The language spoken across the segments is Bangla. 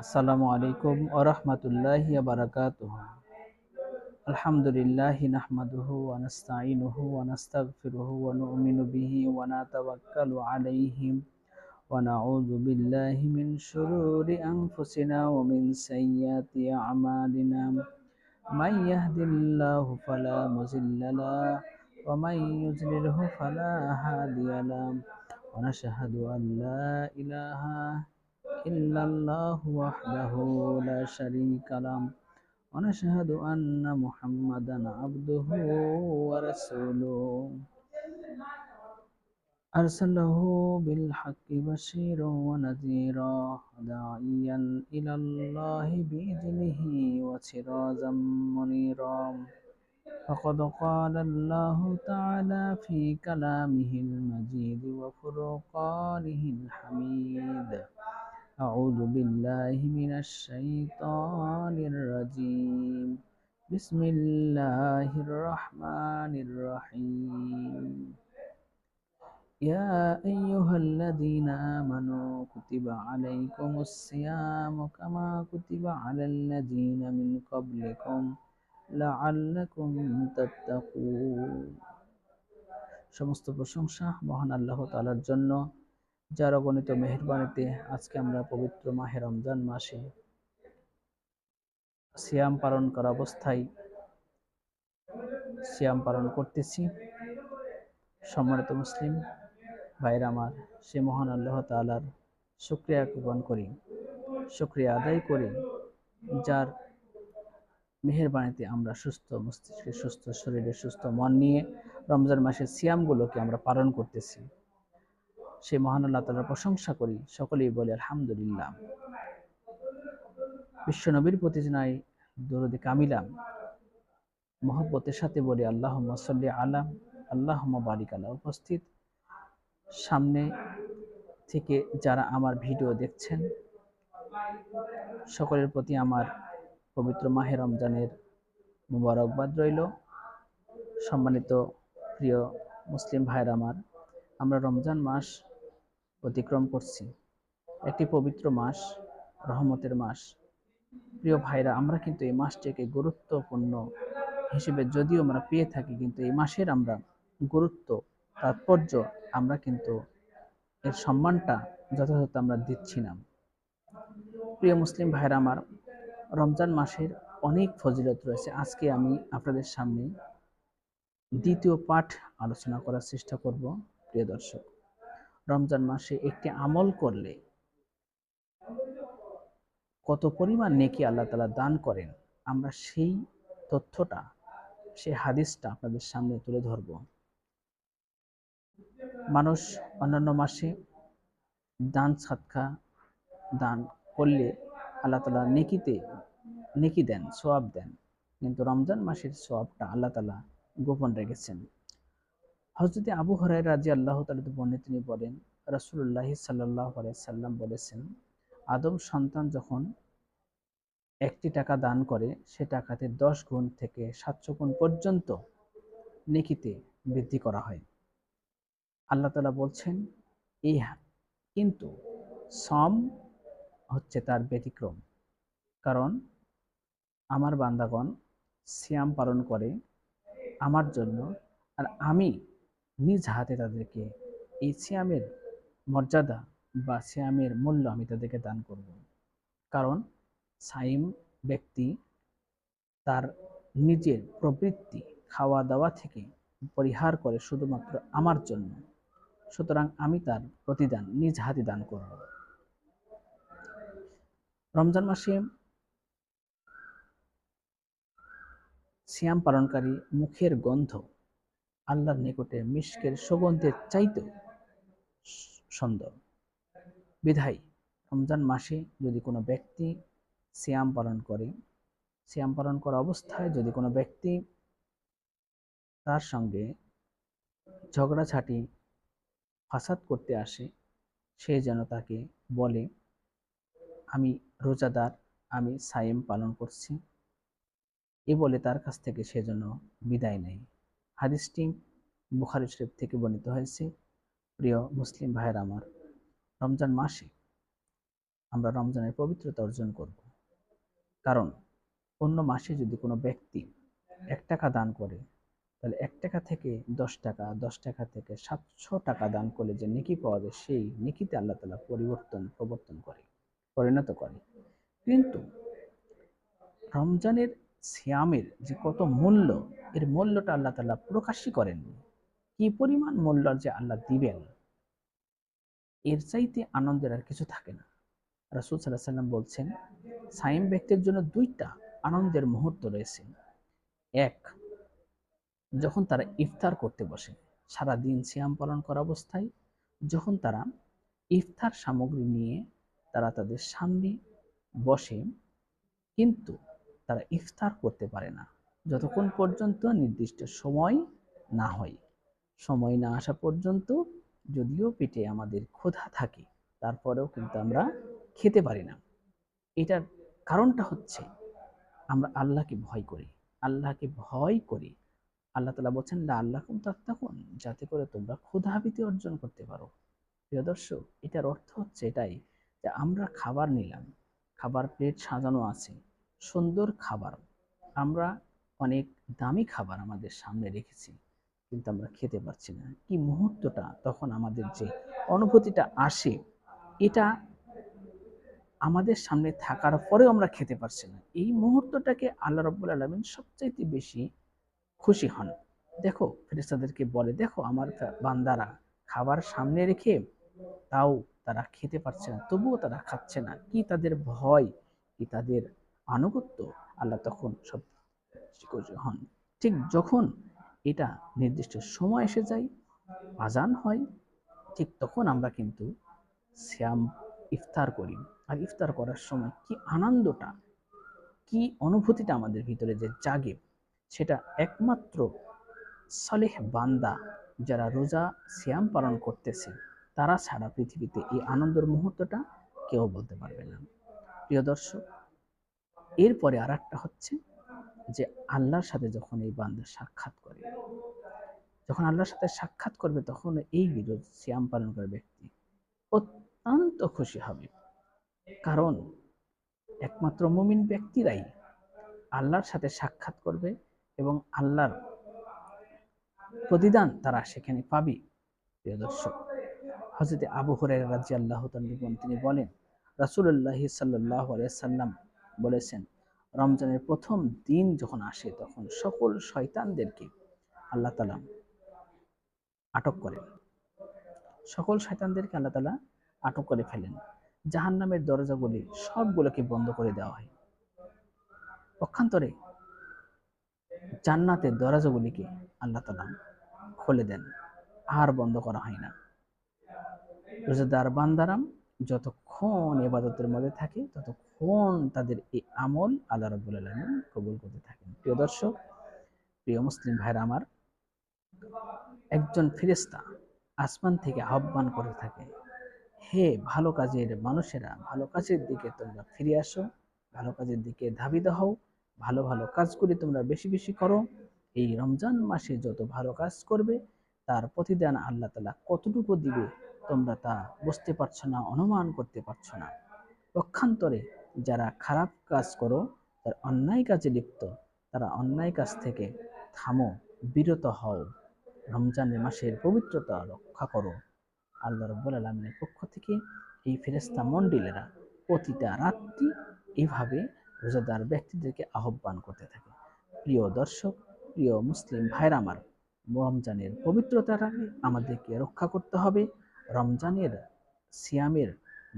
আসসালামু আলাইকুম ওরহমতুল্লাহি বারাকাতুহ। আলহামদুলিল্লাহি নাহমাদুহু ওয়া নাস্তাঈনুহু ওয়া নু'মিনু বিহি ওয়া নাতাওয়াক্কালু আলাইহি ওয়া নাউযু বিল্লাহি মিন শুরুরি আনফুসিনা ওয়া মিন সাইয়্যাতি إلا الله وحده لا شريك له ونشهد أن محمدا عبده ورسوله. أرسله بالحق بشيرا ونذيرا داعيا إلى الله بإذنه وسراجا منيرا. فقد قال الله تعالى في كلامه المجيد وفرقانه الحميد. أعوذ بالله من الشيطان الرجيم بسم الله الرحمن الرحيم يا أيها الذين آمنوا كتب عليكم الصيام كما كتب على الذين من قبلكم لعلكم تتقون সমস্ত প্রশংসা মহান আল্লাহ তাআলার জন্য যার অগণিত মেহরবানিতে আজকে আমরা পবিত্র মাহে রমজান মাসে সিয়াম পালন করা অবস্থায় সিয়াম পালন করতেছি। সম্মানিত মুসলিম ভাইরা আমার, সে মহান আল্লাহ তালার শুক্রিয়া জ্ঞাপন করি, শুক্রিয়া আদায় করি, যার মেহরবানিতে আমরা সুস্থ মস্তিষ্কে, সুস্থ শরীরে সুস্থ মন নিয়ে রমজান মাসের সিয়ামগুলোকে আমরা পালন করতেছি। সে মহান আল্লাহ তালার প্রশংসা করি। সকলেই বলে, আলহামদুলিল্লাহ। বিশ্ব নবীর প্রতি জানাই দরদি কামিলাম, মহব্বতের সাথে বলি আল্লাহ সাল্লি আলাম আল্লাহ বারিক আল্লাহ উপস্থিত সামনে থেকে যারা আমার ভিডিও দেখছেন, সকলের প্রতি আমার পবিত্র মাহে রমজানের মুবারকবাদ রইল। সম্মানিত প্রিয় মুসলিম ভাইয়ের আমার, আমরা রমজান মাস অতিক্রম করছি। একটি পবিত্র মাস, রহমতের মাস। প্রিয় ভাইরা, আমরা কিন্তু এই মাসটিকে গুরুত্বপূর্ণ হিসেবে যদিও আমরা পেয়ে থাকি, কিন্তু এই মাসের আমরা গুরুত্ব, তাৎপর্য আমরা কিন্তু এর সম্মানটা যথাযথ আমরা দিচ্ছি না। প্রিয় মুসলিম ভাইরা আমার, রমজান মাসের অনেক ফজিলত রয়েছে। আজকে আমি আপনাদের সামনে দ্বিতীয় পাঠ আলোচনা করার চেষ্টা করব, প্রিয় দর্শক। রমজান মাসে একটি আমল করলে কত পরিমাণ নেকি আল্লাহ তালা দান করেন, আমরা সেই তথ্যটা, সেই হাদিসটা আপনাদের সামনে তুলে ধরব। মানুষ অন্যান্য মাসে দান সাতখা দান করলে আল্লাহ তালা নেকিতে, নেকি দেন সোয়াব দেন। কিন্তু রমজান মাসের সোয়াবটা আল্লাহ তালা গোপন রেখেছেন। হজরতে আবু হরাই রাজি আল্লাহ তালিতে বর্ণে তিনি বলেন রসুল্লাহি সাল্লাহ সাল্লাম বলেছেন, আদম সন্তান যখন একটি টাকা দান করে, সে টাকাতে দশ গুণ থেকে সাতশো গুণ পর্যন্ত নেকিতে বৃদ্ধি করা হয়। আল্লাহ তালা বলছেন, এই কিন্তু সম হচ্ছে তার ব্যতিক্রম। কারণ আমার বান্দাগণ সিয়াম পালন করে আমার জন্য, আর আমি নিজ হাতে তাদেরকে এই সিয়ামের মর্যাদা বা সিয়ামের মূল্য আমি তাদেরকে দান করব। কারণ সাইম ব্যক্তি তার নিজের প্রবৃত্তি খাওয়া দাওয়া থেকে পরিহার করে শুধুমাত্র আমার জন্য। সুতরাং আমি তার প্রতিদান নিজ হাতে দান করব। রমজান মাসে সিয়াম পালনকারী মুখের গন্ধ আল্লাহর নিকটে মিষ্কের সুগন্ধের চাইতেও সুন্দর। বিধাই রমজান মাসে যদি কোনো ব্যক্তি সিয়াম পালন করে, সিয়াম পালন করা অবস্থায় যদি কোনো ব্যক্তি তার সঙ্গে ঝগড়াঝাটি, ফাসাদ করতে আসে, সে যেন তাকে বলে, আমি রোজাদার, আমি সায়েম পালন করছি। এ বলে তার কাছ থেকে সে যেন বিদায় নেয়। হাদিসটি বুখারি শরীফ থেকে বর্ণিত হয়েছে। প্রিয় মুসলিম ভাইয়ের আমার, রমজান মাসে আমরা রমজানের পবিত্রতা অর্জন করব। কারণ অন্য মাসে যদি কোনো ব্যক্তি এক টাকা দান করে, তাহলে এক টাকা থেকে দশ টাকা দশ টাকা থেকে সাতশো টাকা দান করলে যে নেকি পাওয়া যায়, সেই নেকিতে আল্লাহ তালা পরিবর্তন, প্রবর্তন করে, পরিণত করে। কিন্তু রমজানের সিয়ামের যে কত মূল্য, এর মূল্যটা আল্লাহ তালা প্রকাশই করেননি কি পরিমাণ মূল্য যে আল্লাহ দিবেন, এর চাইতে আনন্দের আর কিছু থাকে না। রাসুল সাল্লাহ সাল্লাম বলছেন, সাইম ব্যক্তির জন্য দুইটা আনন্দের মুহূর্ত রয়েছে। এক, যখন তারা ইফতার করতে বসে সারা দিন সিয়াম পালন করা অবস্থায়, যখন তারা ইফতার সামগ্রী নিয়ে তারা তাদের সামনে বসে, কিন্তু তারা ইফতার করতে পারে না। যতক্ষণ পর্যন্ত নির্দিষ্ট সময় না হয়। সময় না আসা পর্যন্ত যদিও পেটে আমাদের ক্ষুধা থাকে, তারপরেও কিন্তু আমরা খেতে পারি না। এটার কারণটা হচ্ছে, আমরা আল্লাহকে ভয় করি, আল্লাহকে ভয় করি। আল্লাহ তালা বলছেন না আল্লাহ তাত্তাকুন যাতে করে তোমরা ক্ষুধাবৃতি অর্জন করতে পারো। প্রিয় দর্শক, এটার অর্থ হচ্ছে এটাই যে আমরা খাবার নিলাম, খাবার প্লেট সাজানো আছে সুন্দর খাবার। আমরা অনেক দামি খাবার আমাদের সামনে রেখেছি, কিন্তু আমরা খেতে পারছি না। কি মুহূর্তটা তখন আমাদের যে অনুভূতিটা আসে, এটা আমাদের সামনে থাকার পরেও আমরা খেতে পারছি না। এই মুহূর্তটাকে আল্লাহ রব্বুল আলমিন সবচাইতে বেশি খুশি হন। দেখো ফেরেস্তাদেরকে বলে, দেখো, আমার বান্দারা খাবার সামনে রেখে তাও তারা খেতে পারছে না, তবুও তারা খাচ্ছে না। কি তাদের ভয়, কি তাদের আনুগত্য, আল্লাহ তখন সব হন। ঠিক যখন এটা নির্দিষ্ট সময় এসে যায়, আজান হয়, ঠিক তখন আমরা কিন্তু শ্যাম ইফতার করি। আর ইফতার করার সময় কি আনন্দটা, কি অনুভূতিটা আমাদের ভিতরে যে জাগে, সেটা একমাত্র সলেহ বান্দা যারা রোজা শ্যাম পালন করতেছে, তারা ছাড়া পৃথিবীতে এই আনন্দের মুহূর্তটা কেউ বলতে পারবে না। প্রিয় দর্শক এরপরে আর একটা হচ্ছে যে আল্লাহর সাথে যখন এই বান্দা সাক্ষাৎ করে, যখন আল্লাহর সাথে সাক্ষাৎ করবে, তখন এই বিরোধ শ্যাম পালন করা ব্যক্তি অত্যন্ত খুশি হবে। কারণ একমাত্র মুমিন ব্যক্তিরাই আল্লাহর সাথে সাক্ষাৎ করবে এবং আল্লাহর প্রতিদান তারা সেখানে পাবে। প্রিয় দর্শক হজরত আবু হরের রাজি আল্লাহ তিনি বলেন রাসুল্লাহ সাল্লাহ সাল্লাম বলেছেন, রমজানের প্রথম দিন যখন আসে তখন সকল শয়তানদেরকে আল্লাহ তালা আটক করেন। সকল শয়তানদেরকে আল্লাহ তালা আটক করে ফেলেন। জাহান নামের দরজাগুলি সবগুলোকে বন্ধ করে দেওয়া হয়। পক্ষান্তরে জান্নাতের দরজাগুলিকে আল্লাহ তালা খুলে দেন। আর বন্ধ করা হয় না। রোজাদার বান্দারাম যতক্ষণ এবাদতের মধ্যে থাকে, ততক্ষণ তাদের এই আমল আল্লাহ রব্বুল আলমিন কবুল করতে থাকেন। প্রিয় দর্শক, প্রিয় মুসলিম ভাইরা আমার, একজন ফিরেস্তা আসমান থেকে আহ্বান করে থাকে, হে ভালো কাজের মানুষেরা, ভালো কাজের দিকে তোমরা ফিরে আসো, ভালো কাজের দিকে ধাবিত হও, ভালো ভালো কাজগুলি তোমরা বেশি বেশি করো। এই রমজান মাসে যত ভালো কাজ করবে, তার প্রতিদান আল্লাহ তালা কতটুকু দিবে তোমরা তা বুঝতে পারছ না, অনুমান করতে পারছ না। পক্ষান্তরে যারা খারাপ কাজ করো তার অন্যায় কাজে লিপ্ত, তারা অন্যায় কাজ থেকে থামো, বিরত হও। রমজানের মাসের পবিত্রতা রক্ষা করো। আল্লাহ রব্বুল আলমিনের পক্ষ থেকে এই ফেরেস্তা মন্ডিলেরা প্রতিটা রাত্রি এইভাবে রোজাদার ব্যক্তিদেরকে আহ্বান করতে থাকে। প্রিয় দর্শক, প্রিয় মুসলিম ভাইরামার রমজানের পবিত্রতাটাকে আমাদেরকে রক্ষা করতে হবে। রমজানের সিয়ামের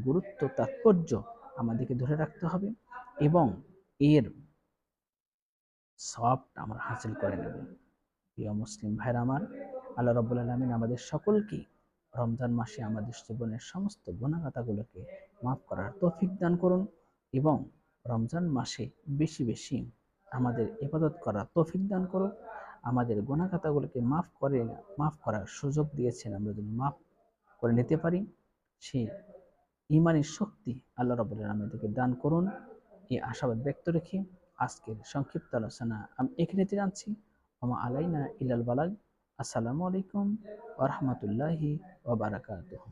গুরুত্ব, তাৎপর্য আমাদেরকে ধরে রাখতে হবে এবং এর সবটা আমরা হাসিল করে নেব। প্রিয় মুসলিম ভাইরা আমার, আল্লাহ রব্বুল আলমিন আমাদের সকলকে রমজান মাসে আমাদের জীবনের সমস্ত গুণাগাতাগুলোকে মাফ করার তৌফিক দান করুন এবং রমজান মাসে বেশি বেশি আমাদের ইবাদত করার তৌফিক দান করুন আমাদের গুণাগাতাগুলোকে মাফ করে, মাফ করার সুযোগ দিয়েছেন, আমরা যদি মাফ করে নিতে পারি, সে ইমানের শক্তি আল্লাহ রবুল্লাহ আমাদেরকে দান করুন। এই আশাবাদ ব্যক্ত রেখে আজকের সংক্ষিপ্ত আলোচনা আমি এখানে জানছি আমা আলাইনা ইলাল বালাল। আসসালামু আলাইকুম ওরহমতুল্লাহি ওবরাকাতুহ